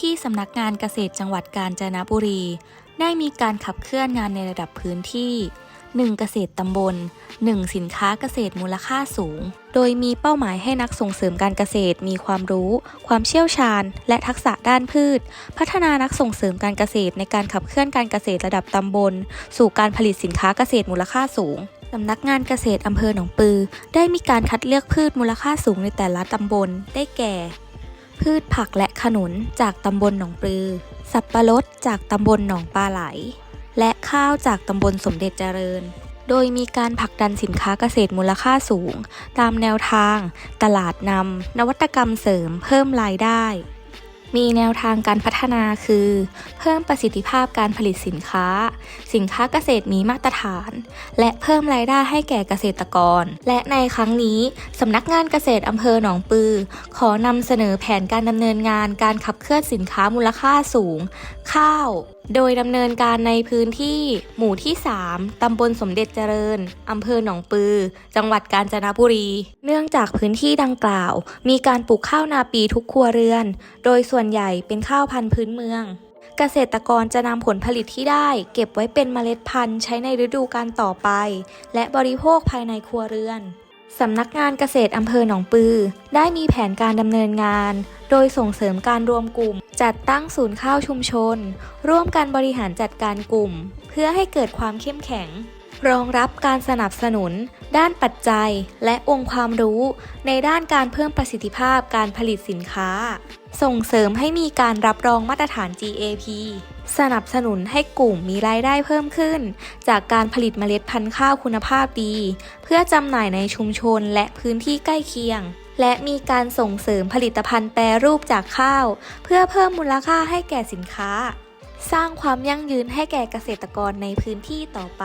ที่สำนักงานเกษตรจังหวัดกาญจนบุรี ได้มีการขับเคลื่อนงานในระดับพื้นที่ 1 เกษตรตำบล 1 สินค้าเกษตรมูลค่าสูง โดยมีเป้าหมายให้นักส่งเสริมการเกษตรมีความรู้ ความเชี่ยวชาญ และทักษะด้านพืช พัฒนานักส่งเสริมการเกษตรในการขับเคลื่อนการเกษตรระดับตำบล สู่การผลิตสินค้าเกษตรมูลค่าสูงสำนักงานเกษตรอำเภอหนองปือ ได้มีการคัดเลือกพืชมูลค่าสูงในแต่ละตำบล ได้แก่ พืชผักและขนุนจากตำบลหนองปลือ สับปะรดจากตำบลหนองปลาไหล และข้าวจากตำบลสมเด็จเจริญ โดยมีการผลักดันสินค้าเกษตรมูลค่าสูง ตามแนวทาง ตลาดนำนวัตกรรมเสริมเพิ่มรายได้ มีแนวทางการพัฒนาคือ เพิ่มประสิทธิภาพการผลิตสินค้า สินค้าเกษตรมีมาตรฐาน และเพิ่มรายได้ให้แก่เกษตรกร และในครั้งนี้สำนักงานเกษตรอำเภอหนองปือ ขอนำเสนอแผนการดำเนินงานการขับเคลื่อนสินค้ามูลค่าสูง ข้าว โดยดำเนินการในพื้นที่หมู่ที่ 3 ตำบลสมเด็จเจริญ อำเภอหนองปือ จังหวัดกาญจนบุรี เนื่องจากพื้นที่ดังกล่าว มีการปลูกข้าวนาปีทุกครัวเรือน โดยส่วนใหญ่เป็นข้าวพันธุ์พื้นเมือง เกษตรกรจะนำผลผลิตที่ได้ เก็บไว้เป็นเมล็ดพันธุ์ใช้ในฤดูกาลต่อไป และบริโภคภายในครัวเรือนสำนักงานเกษตรอำเภอหนองปือ ได้มีแผนการดำเนินงาน โดยส่งเสริมการรวมกลุ่ม จัดตั้งศูนย์ข้าวชุมชน ร่วมกันบริหารจัดการกลุ่ม เพื่อให้เกิดความเข้มแข็ง รองรับการสนับสนุน ด้านปัจจัย และองค์ความรู้ ในด้านการเพิ่มประสิทธิภาพการผลิตสินค้า ส่งเสริมให้มีการรับรองมาตรฐาน GAP สนับสนุนให้กลุ่มมีรายได้เพิ่มขึ้น จากการผลิตเมล็ดพันธุ์ข้าวคุณภาพดี เพื่อจำหน่ายในชุมชนและพื้นที่ใกล้เคียง และมีการส่งเสริมผลิตภัณฑ์แปรรูปจากข้าว เพื่อเพิ่มมูลค่าให้แก่สินค้า สร้างความยั่งยืนให้แก่เกษตรกรในพื้นที่ต่อไป